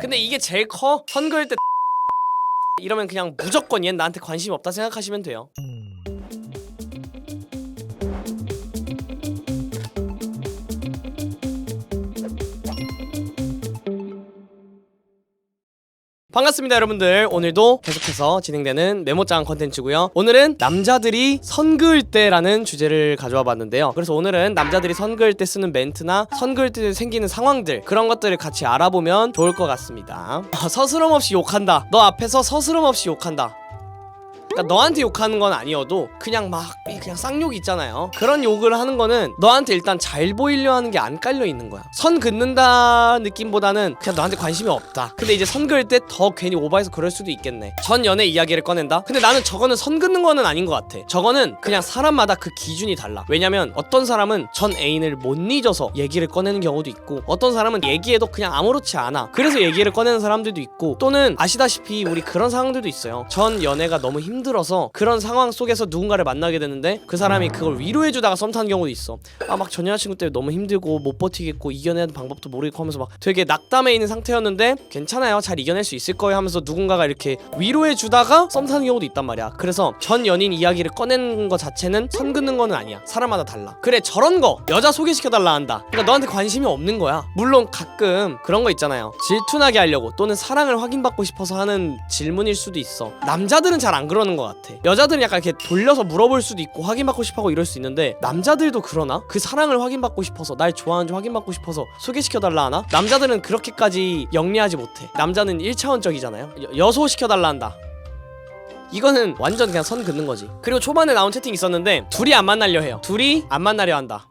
근데 이게 제일 커? 선 그을 때 이러면 그냥 무조건 얘는 나한테 관심이 없다 생각하시면 돼요 반갑습니다 여러분들. 오늘도 계속해서 진행되는 메모장 컨텐츠고요. 오늘은 남자들이 선 그을 때라는 주제를 가져와 봤는데요. 그래서 오늘은 남자들이 선 그을 때 쓰는 멘트나 선 그을 때 생기는 상황들 그런 것들을 같이 알아보면 좋을 것 같습니다. 아, 서스럼 없이 욕한다. 너 앞에서 서스럼 없이 욕한다 그러니까 너한테 욕하는 건 아니어도 그냥 막 그냥 쌍욕 있잖아요. 그런 욕을 하는 거는 너한테 일단 잘 보이려 하는 게 안 깔려 있는 거야. 선 긋는다 느낌보다는 그냥 너한테 관심이 없다. 근데 이제 선 그을 때 더 괜히 오버해서 그럴 수도 있겠네. 전 연애 이야기를 꺼낸다. 근데 나는 저거는 선 긋는 거는 아닌 것 같아. 저거는 그냥 사람마다 그 기준이 달라. 왜냐면 어떤 사람은 전 애인을 못 잊어서 얘기를 꺼내는 경우도 있고 어떤 사람은 얘기해도 그냥 아무렇지 않아. 그래서 얘기를 꺼내는 사람들도 있고 또는 아시다시피 우리 그런 상황들도 있어요. 전 연애가 너무 힘 들어서 그런 상황 속에서 누군가를 만나게 되는데 그 사람이 그걸 위로해주다가 썸 타는 경우도 있어. 아 막 전 여자친구 때문에 너무 힘들고 못 버티겠고 이겨내는 방법도 모르겠고 하면서 막 되게 낙담해 있는 상태였는데 괜찮아요 잘 이겨낼 수 있을 거예요 하면서 누군가가 이렇게 위로해주다가 썸 타는 경우도 있단 말이야. 그래서 전 연인 이야기를 꺼내는 거 자체는 선 긋는 거는 아니야. 사람마다 달라. 그래 저런 거 여자 소개시켜달라 한다. 그러니까 너한테 관심이 없는 거야. 물론 가끔 그런 거 있잖아요. 질투나게 하려고 또는 사랑을 확인받고 싶어서 하는 질문일 수도 있어. 남자들은 잘 안 그러는 것 같아. 여자들은 약간 이렇게 돌려서 물어볼 수도 있고 확인받고 싶어하고 이럴 수 있는데 남자들도 그러나? 그 사랑을 확인받고 싶어서 날 좋아하는지 확인받고 싶어서 소개시켜달라 하나? 남자들은 그렇게까지 영리하지 못해. 남자는 1차원적이잖아요. 여, 여소 시켜달라 한다. 이거는 완전 그냥 선 긋는 거지. 그리고 초반에 나온 채팅 있었는데 둘이 안 만나려 해요. 둘이 안 만나려 한다.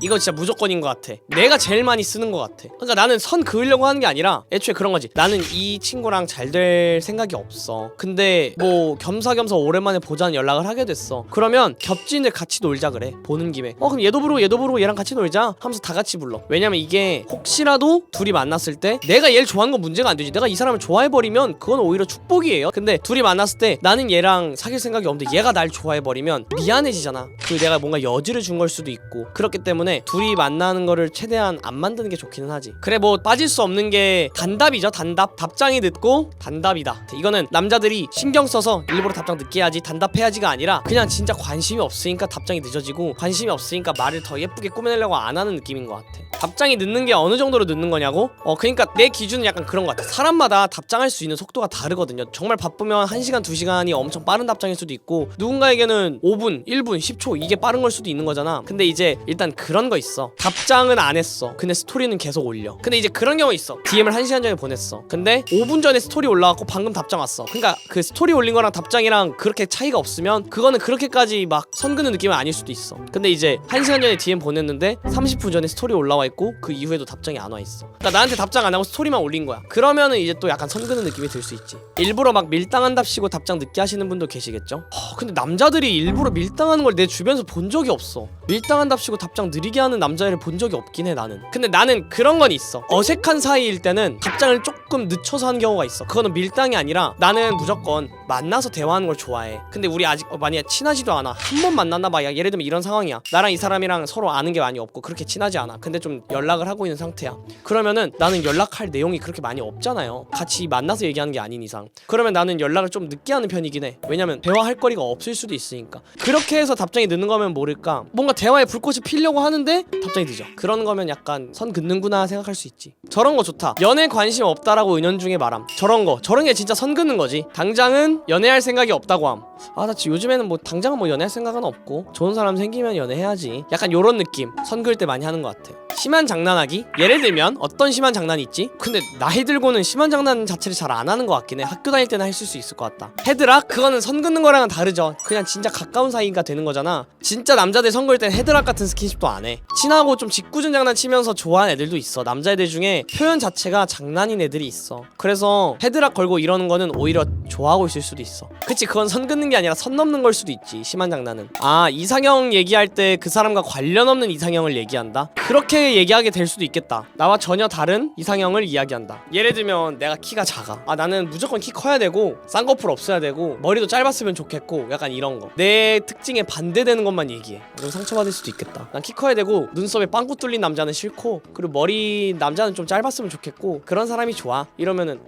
이거 진짜 무조건인 것 같아. 내가 제일 많이 쓰는 것 같아. 그러니까 나는 선 그으려고 하는 게 아니라 애초에 그런 거지. 나는 이 친구랑 잘 될 생각이 없어. 근데 뭐 겸사겸사 오랜만에 보자는 연락을 하게 됐어. 그러면 겹친들 같이 놀자 그래. 보는 김에. 어 그럼 얘도 부르고 얘도 부르고 얘랑 같이 놀자. 하면서 다 같이 불러. 왜냐면 이게 혹시라도 둘이 만났을 때 내가 얘를 좋아하는 건 문제가 안 되지. 내가 이 사람을 좋아해 버리면 그건 오히려 축복이에요. 근데 둘이 만났을 때 나는 얘랑 사귈 생각이 없는데 얘가 날 좋아해 버리면 미안해지잖아. 그 내가 뭔가 여지를 준 걸 수도 있고. 그렇기 때문에 둘이 만나는 거를 최대한 안 만드는 게 좋기는 하지. 그래 뭐 빠질 수 없는 게 단답이죠. 단답. 답장이 늦고 단답이다. 이거는 남자들이 신경 써서 일부러 답장 늦게 해야지 단답해야지가 아니라 그냥 진짜 관심이 없으니까 답장이 늦어지고 관심이 없으니까 말을 더 예쁘게 꾸며내려고 안 하는 느낌인 것 같아. 답장이 늦는 게 어느 정도로 늦는 거냐고? 어 그러니까 내 기준은 약간 그런 것 같아. 사람마다 답장할 수 있는 속도가 다르거든요. 정말 바쁘면 1시간, 2시간이 엄청 빠른 답장일 수도 있고 누군가에게는 5분, 1분, 10초 이게 빠른 걸 수도 있는 거잖아. 근데 이제 일단 그런 거 있어. 답장은 안 했어. 근데 스토리는 계속 올려. 근데 이제 그런 경우 있어. DM을 1시간 전에 보냈어. 근데 5분 전에 스토리 올라왔고 방금 답장 왔어. 그러니까 그 스토리 올린 거랑 답장이랑 그렇게 차이가 없으면 그거는 그렇게까지 막 선긋는 느낌은 아닐 수도 있어. 근데 이제 1시간 전에 DM 보냈는데 30분 전에 스토리 올라와 있고 그 이후에도 답장이 안 와 있어. 그러니까 나한테 답장 안 하고 스토리만 올린 거야. 그러면은 이제 또 약간 선긋는 느낌이 들 수 있지. 일부러 막 밀당한답시고 답장 늦게 하시는 분도 계시겠죠? 허, 근데 남자들이 일부러 밀당하는 걸 내 주변에서 본 적이 없어. 밀당한답시고 답장 느리 게 하는 남자애를 본 적이 없긴 해 나는. 근데 나는 그런 건 있어. 어색한 사이일 때는 답장을 조금 늦춰서 하는 경우가 있어. 그거는 밀당이 아니라 나는 무조건 만나서 대화하는 걸 좋아해. 근데 우리 아직 어, 만약에 친하지도 않아. 한 번 만났나 봐. 야, 예를 들면 이런 상황이야. 나랑 이 사람이랑 서로 아는 게 많이 없고 그렇게 친하지 않아. 근데 좀 연락을 하고 있는 상태야. 그러면은 나는 연락할 내용이 그렇게 많이 없잖아요. 같이 만나서 얘기하는 게 아닌 이상. 그러면 나는 연락을 좀 늦게 하는 편이긴 해. 왜냐면 대화할 거리가 없을 수도 있으니까. 그렇게 해서 답장이 늦는 거면 모를까. 뭔가 대화에 불꽃이 피려고 하는 데 답장이 늦어. 그런 거면 약간 선 긋는구나 생각할 수 있지. 저런 거 좋다. 연애 관심 없다라고 은연중에 말함. 저런 거. 저런 게 진짜 선 긋는 거지. 당장은 연애할 생각이 없다고 함. 아, 나 지금 요즘에는 뭐 당장은 뭐 연애할 생각은 없고 좋은 사람 생기면 연애해야지. 약간 요런 느낌. 선 그을 때 많이 하는 것 같아. 심한 장난하기? 예를 들면 어떤 심한 장난이 있지? 근데 나이 들고는 심한 장난 자체를 잘 안 하는 것 같긴 해. 학교 다닐 때는 했을 수 있을 것 같다. 헤드락? 그거는 선 긋는 거랑은 다르죠. 그냥 진짜 가까운 사이가 되는 거잖아. 진짜 남자들 선 그을 땐 헤드락 같은 스킨십도 안 해. 친하고 좀 짓궂은 장난 치면서 좋아하는 애들도 있어. 남자애들 중에 표현 자체가 장난인 애들이 있어. 그래서 헤드락 걸고 이러는 거는 오히려 좋아하고 있을 수도 있어. 그치 그건 선 긋는 게 아니라 선 넘는 걸 수도 있지. 심한 장난은. 아 이상형 얘기할 때 그 사람과 관련 없는 이상형을 얘기한다? 그렇게 얘기하게 될 수도 있겠다 나와 전혀 다른 이상형을 이야기한다 예를 들면 내가 키가 작아 아 나는 무조건 키 커야 되고 쌍꺼풀 없어야 되고 머리도 짧았으면 좋겠고 약간 이런 거 내 특징에 반대되는 것만 얘기해. 그럼 상처받을 수도 있겠다. 난 키 커야 되고 눈썹에 빵꾸 뚫린 남자는 싫고 그리고 머리 남자는 좀 짧았으면 좋겠고 그런 사람이 좋아. 이러면은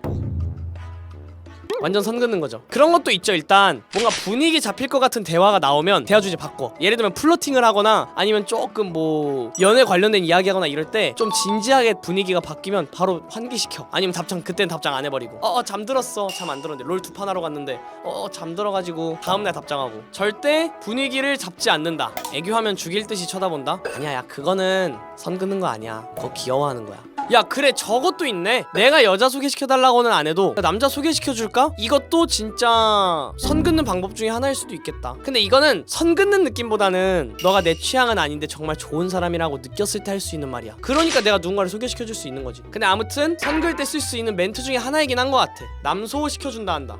완전 선 긋는 거죠. 그런 것도 있죠. 일단 뭔가 분위기 잡힐 것 같은 대화가 나오면 대화 주제 바꿔. 예를 들면 플러팅을 하거나 아니면 조금 뭐 연애 관련된 이야기 하거나 이럴 때 좀 진지하게 분위기가 바뀌면 바로 환기시켜. 아니면 답장 그땐 답장 안 해버리고. 어, 어 잠들었어. 잠 안 들었는데 롤 두 판 하러 갔는데 어, 어 잠들어가지고 다음날 답장하고. 절대 분위기를 잡지 않는다. 애교하면 죽일 듯이 쳐다본다. 아니야, 야 그거는 선 긋는 거 아니야. 그거 귀여워하는 거야. 야 그래 저것도 있네. 내가 여자 소개시켜달라고는 안 해도 남자 소개시켜줄까? 이것도 진짜 선 긋는 방법 중에 하나일 수도 있겠다. 근데 이거는 선 긋는 느낌보다는 너가 내 취향은 아닌데 정말 좋은 사람이라고 느꼈을 때 할 수 있는 말이야. 그러니까 내가 누군가를 소개시켜줄 수 있는 거지. 근데 아무튼 선 긋을 때쓸 수 있는 멘트 중에 하나이긴 한 것 같아. 남소 시켜준다 한다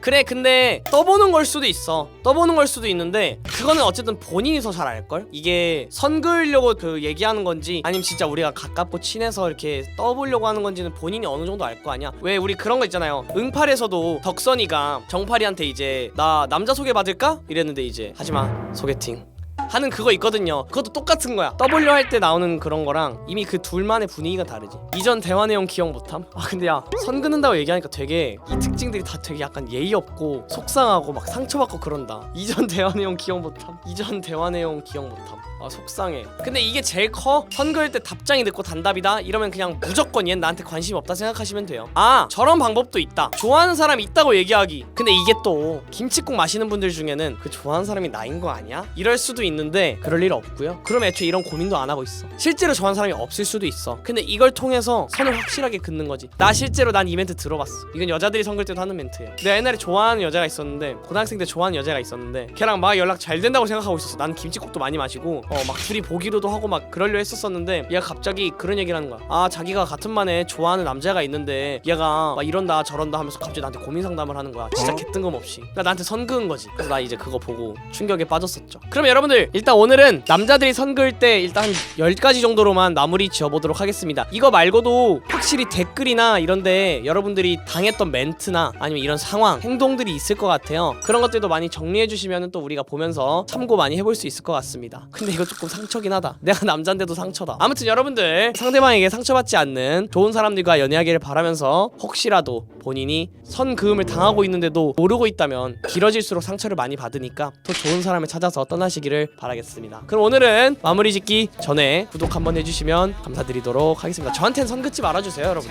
그래 근데 떠보는 걸 수도 있어. 떠보는 걸 수도 있는데 그거는 어쨌든 본인이 더 잘 알걸? 이게 선 그으려고 그 얘기하는 건지 아니면 진짜 우리가 가깝고 친해서 이렇게 떠보려고 하는 건지는 본인이 어느 정도 알 거 아니야? 왜 우리 그런 거 있잖아요. 응팔에서도 덕선이가 정팔이한테 이제 나 남자 소개 받을까? 이랬는데 이제 하지마 소개팅 하는 그거 있거든요. 그것도 똑같은 거야. 떠보려 할때 나오는 그런 거랑 이미 그 둘만의 분위기가 다르지. 이전 대화 내용 기억 못함? 아 근데 야 선 긋는다고 얘기하니까 되게 이 특징들이 다 되게 약간 예의 없고 속상하고 막 상처받고 그런다. 이전 대화 내용 기억 못함? 이전 대화 내용 기억 못함? 아 속상해. 근데 이게 제일 커. 선 그을 때 답장이 늦고 단답이다. 이러면 그냥 무조건 얘는 나한테 관심 없다 생각하시면 돼요. 아 저런 방법도 있다. 좋아하는 사람 있다고 얘기하기. 근데 이게 또 김치국 마시는 분들 중에는 그 좋아하는 사람이 나인 거 아니야? 이럴 수도 있는 데 그럴 일 없고요. 그럼 애초에 이런 고민도 안 하고 있어. 실제로 좋아하는 사람이 없을 수도 있어. 근데 이걸 통해서 선을 확실하게 긋는 거지. 나 실제로 난 이 멘트 들어봤어. 이건 여자들이 선글 때도 하는 멘트예요. 내가 옛날에 좋아하는 여자가 있었는데 고등학생 때 좋아하는 여자가 있었는데 걔랑 막 연락 잘 된다고 생각하고 있었어. 난 김치국도 많이 마시고 어 막 둘이 보기로도 하고 막 그러려 했었었는데 얘가 갑자기 그런 얘기를 하는 거야. 아 자기가 같은 반에 좋아하는 남자가 있는데 얘가 막 이런다 저런다 하면서 갑자기 나한테 고민 상담을 하는 거야. 진짜 개뜬금없이. 그러니까 나한테 선 그은 거지. 그래서 나 이제 그거 보고 충격에 빠졌었죠. 그럼 여러분들 일단 오늘은 남자들이 선 그을 때 일단 한 10가지 정도로만 마무리 지어보도록 하겠습니다. 이거 말고도 확실히 댓글이나 이런데 여러분들이 당했던 멘트나 아니면 이런 상황, 행동들이 있을 것 같아요. 그런 것들도 많이 정리해 주시면 또 우리가 보면서 참고 많이 해볼 수 있을 것 같습니다. 근데 이거 조금 상처긴 하다. 내가 남잔데도 상처다. 아무튼 여러분들 상대방에게 상처받지 않는 좋은 사람들과 연애하기를 바라면서 혹시라도 본인이 선 그음을 당하고 있는데도 모르고 있다면 길어질수록 상처를 많이 받으니까 더 좋은 사람을 찾아서 떠나시기를 바라겠습니다. 그럼 오늘은 마무리 짓기 전에 구독 한번 해주시면 감사드리도록 하겠습니다. 저한테는 선 긋지 말아주세요, 여러분.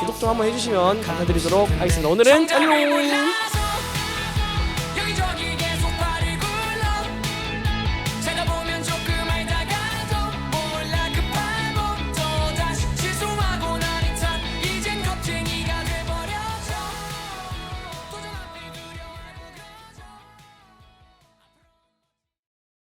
구독 좀 한번 해주시면 감사드리도록 하겠습니다. 오늘은 안녕.